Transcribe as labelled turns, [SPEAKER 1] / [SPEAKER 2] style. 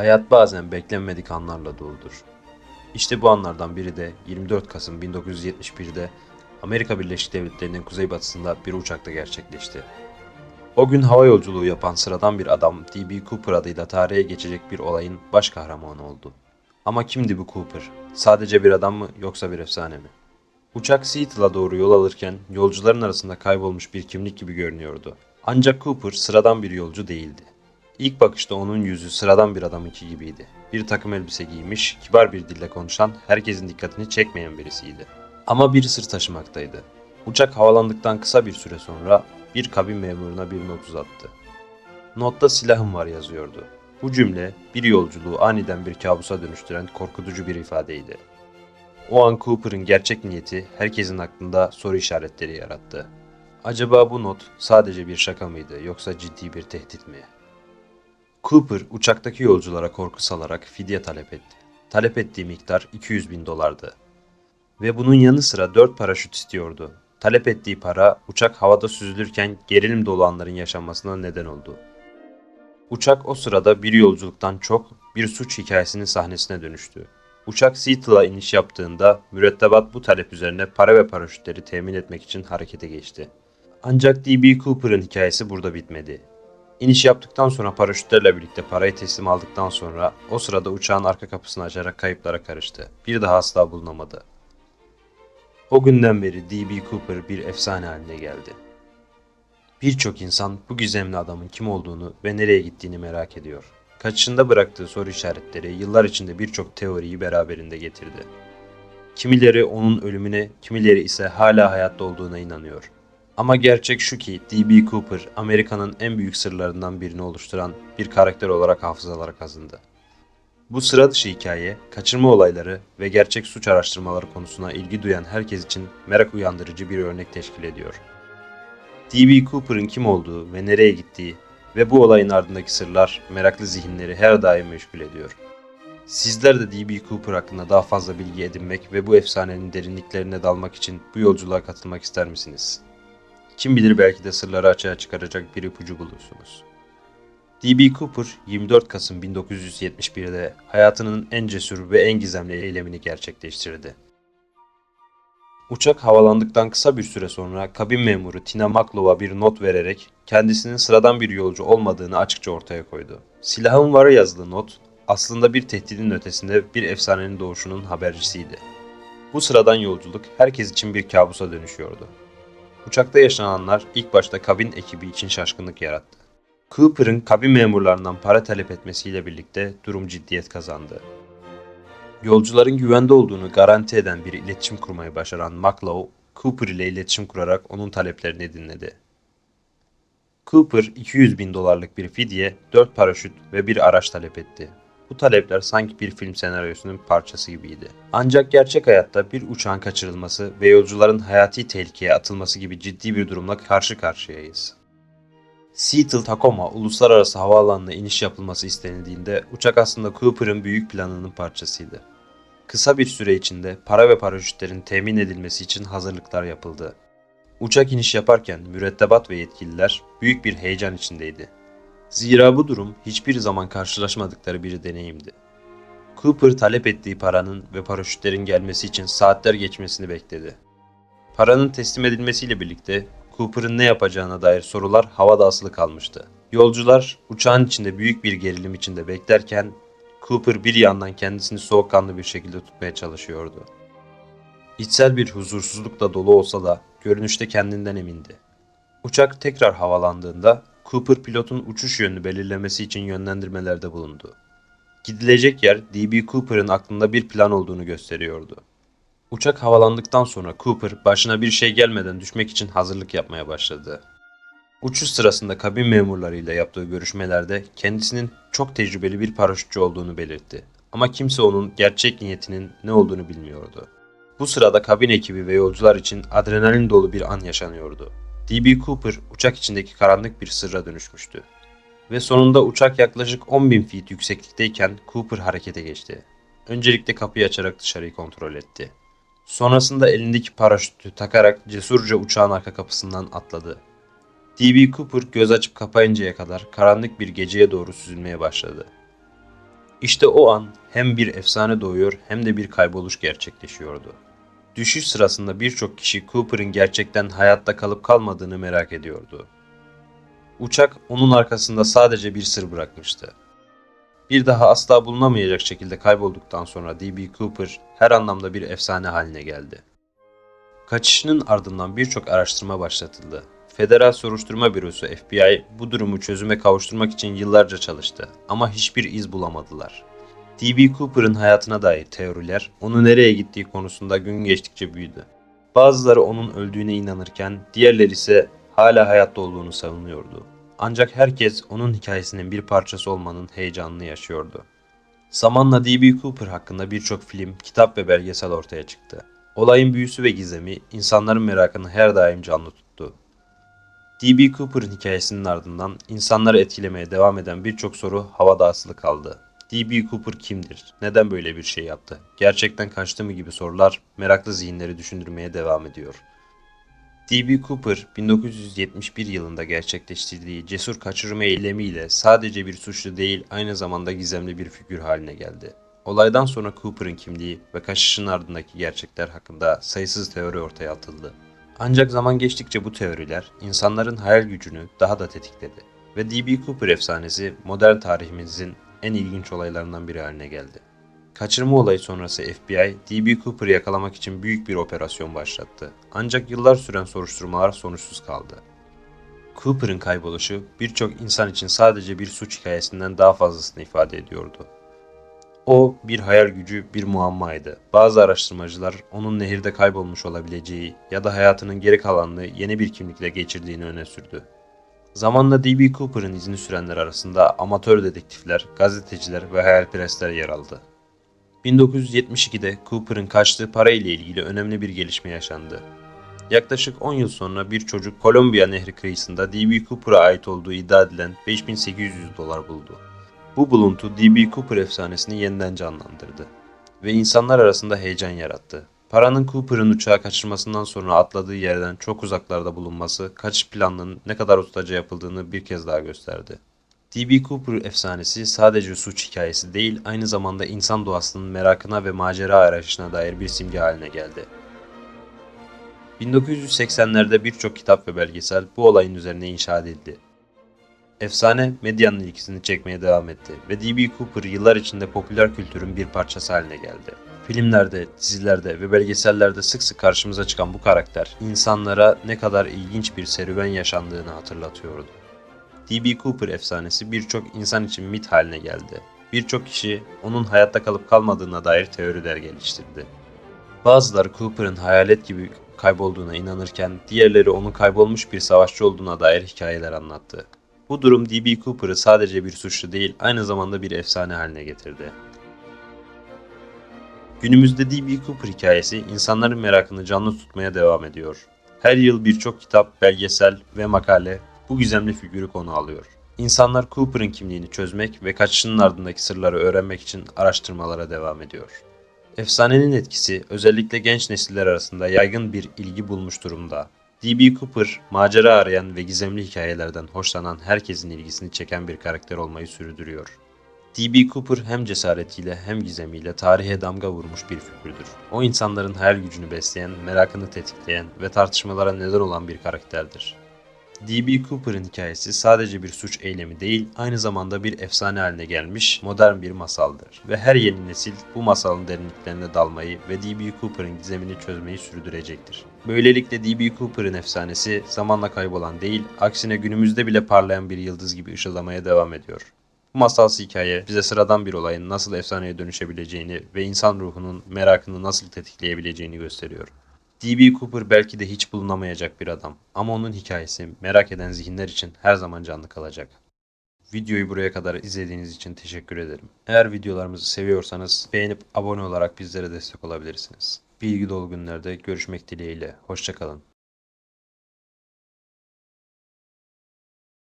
[SPEAKER 1] Hayat bazen beklenmedik anlarla doludur. İşte bu anlardan biri de 24 Kasım 1971'de Amerika Birleşik Devletleri'nin kuzeybatısında bir uçakta gerçekleşti. O gün hava yolculuğu yapan sıradan bir adam D.B. Cooper adıyla tarihe geçecek bir olayın baş kahramanı oldu. Ama kimdi bu Cooper? Sadece bir adam mı yoksa bir efsane mi? Uçak Seattle'a doğru yol alırken yolcuların arasında kaybolmuş bir kimlik gibi görünüyordu. Ancak Cooper sıradan bir yolcu değildi. İlk bakışta onun yüzü sıradan bir adamınki gibiydi. Bir takım elbise giymiş, kibar bir dille konuşan, herkesin dikkatini çekmeyen birisiydi. Ama bir sır taşımaktaydı. Uçak havalandıktan kısa bir süre sonra bir kabin memuruna bir not uzattı. Notta silahım var yazıyordu. Bu cümle bir yolculuğu aniden bir kabusa dönüştüren korkutucu bir ifadeydi. O an Cooper'ın gerçek niyeti herkesin aklında soru işaretleri yarattı. Acaba bu not sadece bir şaka mıydı yoksa ciddi bir tehdit mi? Cooper uçaktaki yolculara korku salarak fidye talep etti. Talep ettiği miktar 200 bin dolardı. Ve bunun yanı sıra 4 paraşüt istiyordu. Talep ettiği para uçak havada süzülürken gerilim dolu anların yaşanmasına neden oldu. Uçak o sırada bir yolculuktan çok bir suç hikayesinin sahnesine dönüştü. Uçak Seattle'a iniş yaptığında mürettebat bu talep üzerine para ve paraşütleri temin etmek için harekete geçti. Ancak D.B. Cooper'ın hikayesi burada bitmedi. İniş yaptıktan sonra paraşütlerle birlikte parayı teslim aldıktan sonra o sırada uçağın arka kapısını açarak kayıplara karıştı. Bir daha asla bulunamadı. O günden beri D.B. Cooper bir efsane haline geldi. Birçok insan bu gizemli adamın kim olduğunu ve nereye gittiğini merak ediyor. Kaçışında bıraktığı soru işaretleri yıllar içinde birçok teoriyi beraberinde getirdi. Kimileri onun ölümüne, kimileri ise hala hayatta olduğuna inanıyor. Ama gerçek şu ki D.B. Cooper Amerika'nın en büyük sırlarından birini oluşturan bir karakter olarak hafızalara kazındı. Bu sıra dışı hikaye, kaçırma olayları ve gerçek suç araştırmaları konusuna ilgi duyan herkes için merak uyandırıcı bir örnek teşkil ediyor. D.B. Cooper'ın kim olduğu ve nereye gittiği ve bu olayın ardındaki sırlar meraklı zihinleri her daim meşgul ediyor. Sizler de D.B. Cooper hakkında daha fazla bilgi edinmek ve bu efsanenin derinliklerine dalmak için bu yolculuğa katılmak ister misiniz? Kim bilir belki de sırları açığa çıkaracak bir ipucu bulursunuz. D.B. Cooper 24 Kasım 1971'de hayatının en cesur ve en gizemli eylemini gerçekleştirdi. Uçak havalandıktan kısa bir süre sonra kabin memuru Tina Maklow'a bir not vererek kendisinin sıradan bir yolcu olmadığını açıkça ortaya koydu. Silahım var yazılı not aslında bir tehdidin ötesinde bir efsanenin doğuşunun habercisiydi. Bu sıradan yolculuk herkes için bir kabusa dönüşüyordu. Uçakta yaşananlar ilk başta kabin ekibi için şaşkınlık yarattı. Cooper'ın kabin memurlarından para talep etmesiyle birlikte durum ciddiyet kazandı. Yolcuların güvende olduğunu garanti eden bir iletişim kurmayı başaran Maklow, Cooper ile iletişim kurarak onun taleplerini dinledi. Cooper 200 bin dolarlık bir fidye, 4 paraşüt ve bir araç talep etti. Bu talepler sanki bir film senaryosunun parçası gibiydi. Ancak gerçek hayatta bir uçağın kaçırılması ve yolcuların hayati tehlikeye atılması gibi ciddi bir durumla karşı karşıyayız. Seattle Tacoma uluslararası havaalanına iniş yapılması istenildiğinde uçak aslında Cooper'ın büyük planının parçasıydı. Kısa bir süre içinde para ve paraşütlerin temin edilmesi için hazırlıklar yapıldı. Uçak iniş yaparken mürettebat ve yetkililer büyük bir heyecan içindeydi. Zira bu durum hiçbir zaman karşılaşmadıkları bir deneyimdi. Cooper talep ettiği paranın ve paraşütlerin gelmesi için saatler geçmesini bekledi. Paranın teslim edilmesiyle birlikte Cooper'ın ne yapacağına dair sorular havada asılı kalmıştı. Yolcular uçağın içinde büyük bir gerilim içinde beklerken Cooper bir yandan kendisini soğukkanlı bir şekilde tutmaya çalışıyordu. İçsel bir huzursuzlukla dolu olsa da görünüşte kendinden emindi. Uçak tekrar havalandığında Cooper pilotun uçuş yönünü belirlemesi için yönlendirmelerde bulundu. Gidilecek yer D.B. Cooper'ın aklında bir plan olduğunu gösteriyordu. Uçak havalandıktan sonra Cooper başına bir şey gelmeden düşmek için hazırlık yapmaya başladı. Uçuş sırasında kabin memurlarıyla yaptığı görüşmelerde kendisinin çok tecrübeli bir paraşütçü olduğunu belirtti. Ama kimse onun gerçek niyetinin ne olduğunu bilmiyordu. Bu sırada kabin ekibi ve yolcular için adrenalin dolu bir an yaşanıyordu. D.B. Cooper uçak içindeki karanlık bir sırra dönüşmüştü. Ve sonunda uçak yaklaşık 10.000 feet yükseklikteyken Cooper harekete geçti. Öncelikle kapıyı açarak dışarıyı kontrol etti. Sonrasında elindeki paraşütü takarak cesurca uçağın arka kapısından atladı. D.B. Cooper göz açıp kapayıncaya kadar karanlık bir geceye doğru süzülmeye başladı. İşte o an hem bir efsane doğuyor hem de bir kayboluş gerçekleşiyordu. Düşüş sırasında birçok kişi Cooper'ın gerçekten hayatta kalıp kalmadığını merak ediyordu. Uçak onun arkasında sadece bir sır bırakmıştı. Bir daha asla bulunamayacak şekilde kaybolduktan sonra D.B. Cooper her anlamda bir efsane haline geldi. Kaçışının ardından birçok araştırma başlatıldı. Federal Soruşturma Bürosu FBI bu durumu çözüme kavuşturmak için yıllarca çalıştı ama hiçbir iz bulamadılar. D.B. Cooper'ın hayatına dair teoriler onu nereye gittiği konusunda gün geçtikçe büyüdü. Bazıları onun öldüğüne inanırken diğerleri ise hala hayatta olduğunu savunuyordu. Ancak herkes onun hikayesinin bir parçası olmanın heyecanını yaşıyordu. Zamanla D.B. Cooper hakkında birçok film, kitap ve belgesel ortaya çıktı. Olayın büyüsü ve gizemi insanların merakını her daim canlı tuttu. D.B. Cooper'ın hikayesinin ardından insanları etkilemeye devam eden birçok soru havada asılı kaldı. D.B. Cooper kimdir? Neden böyle bir şey yaptı? Gerçekten kaçtı mı gibi sorular meraklı zihinleri düşündürmeye devam ediyor. D.B. Cooper 1971 yılında gerçekleştirdiği cesur kaçırma eylemiyle sadece bir suçlu değil aynı zamanda gizemli bir figür haline geldi. Olaydan sonra Cooper'ın kimliği ve kaçışın ardındaki gerçekler hakkında sayısız teori ortaya atıldı. Ancak zaman geçtikçe bu teoriler insanların hayal gücünü daha da tetikledi ve D.B. Cooper efsanesi modern tarihimizin en ilginç olaylarından biri haline geldi. Kaçırma olayı sonrası FBI, D.B. Cooper'ı yakalamak için büyük bir operasyon başlattı. Ancak yıllar süren soruşturmalar sonuçsuz kaldı. Cooper'ın kayboluşu birçok insan için sadece bir suç hikayesinden daha fazlasını ifade ediyordu. O bir hayal gücü, bir muammaydı. Bazı araştırmacılar onun nehirde kaybolmuş olabileceği ya da hayatının geri kalanını yeni bir kimlikle geçirdiğini öne sürdü. Zamanla D.B. Cooper'ın izini sürenler arasında amatör dedektifler, gazeteciler ve hayalperestler yer aldı. 1972'de Cooper'ın kaçtığı para ile ilgili önemli bir gelişme yaşandı. Yaklaşık 10 yıl sonra bir çocuk Kolombiya Nehri kıyısında D.B. Cooper'a ait olduğu iddia edilen 5800 dolar buldu. Bu buluntu D.B. Cooper efsanesini yeniden canlandırdı ve insanlar arasında heyecan yarattı. Paranın Cooper'ın uçağı kaçırmasından sonra atladığı yerden çok uzaklarda bulunması kaçış planının ne kadar ustaca yapıldığını bir kez daha gösterdi. D.B. Cooper efsanesi sadece suç hikayesi değil, aynı zamanda insan doğasının merakına ve macera arayışına dair bir simge haline geldi. 1980'lerde birçok kitap ve belgesel bu olayın üzerine inşa edildi. Efsane medyanın ilgisini çekmeye devam etti ve D.B. Cooper yıllar içinde popüler kültürün bir parçası haline geldi. Filmlerde, dizilerde ve belgesellerde sık sık karşımıza çıkan bu karakter insanlara ne kadar ilginç bir serüven yaşandığını hatırlatıyordu. D.B. Cooper efsanesi birçok insan için mit haline geldi. Birçok kişi onun hayatta kalıp kalmadığına dair teoriler geliştirdi. Bazıları Cooper'ın hayalet gibi kaybolduğuna inanırken diğerleri onun kaybolmuş bir savaşçı olduğuna dair hikayeler anlattı. Bu durum D.B. Cooper'ı sadece bir suçlu değil, aynı zamanda bir efsane haline getirdi. Günümüzde D.B. Cooper hikayesi insanların merakını canlı tutmaya devam ediyor. Her yıl birçok kitap, belgesel ve makale bu gizemli figürü konu alıyor. İnsanlar Cooper'ın kimliğini çözmek ve kaçışının ardındaki sırları öğrenmek için araştırmalara devam ediyor. Efsanenin etkisi özellikle genç nesiller arasında yaygın bir ilgi bulmuş durumda. D.B. Cooper, macera arayan ve gizemli hikayelerden hoşlanan herkesin ilgisini çeken bir karakter olmayı sürdürüyor. D.B. Cooper hem cesaretiyle hem gizemiyle tarihe damga vurmuş bir figürdür. O insanların hayal gücünü besleyen, merakını tetikleyen ve tartışmalara neden olan bir karakterdir. D.B. Cooper'ın hikayesi sadece bir suç eylemi değil, aynı zamanda bir efsane haline gelmiş modern bir masaldır. Ve her yeni nesil bu masalın derinliklerine dalmayı ve D.B. Cooper'ın gizemini çözmeyi sürdürecektir. Böylelikle D.B. Cooper'ın efsanesi zamanla kaybolan değil, aksine günümüzde bile parlayan bir yıldız gibi ışıldamaya devam ediyor. Bu masalsı hikaye bize sıradan bir olayın nasıl efsaneye dönüşebileceğini ve insan ruhunun merakını nasıl tetikleyebileceğini gösteriyor. D.B. Cooper belki de hiç bulunamayacak bir adam ama onun hikayesi merak eden zihinler için her zaman canlı kalacak. Videoyu buraya kadar izlediğiniz için teşekkür ederim. Eğer videolarımızı seviyorsanız beğenip abone olarak bizlere destek olabilirsiniz. Bilgi dolu günlerde görüşmek dileğiyle. Hoşçakalın.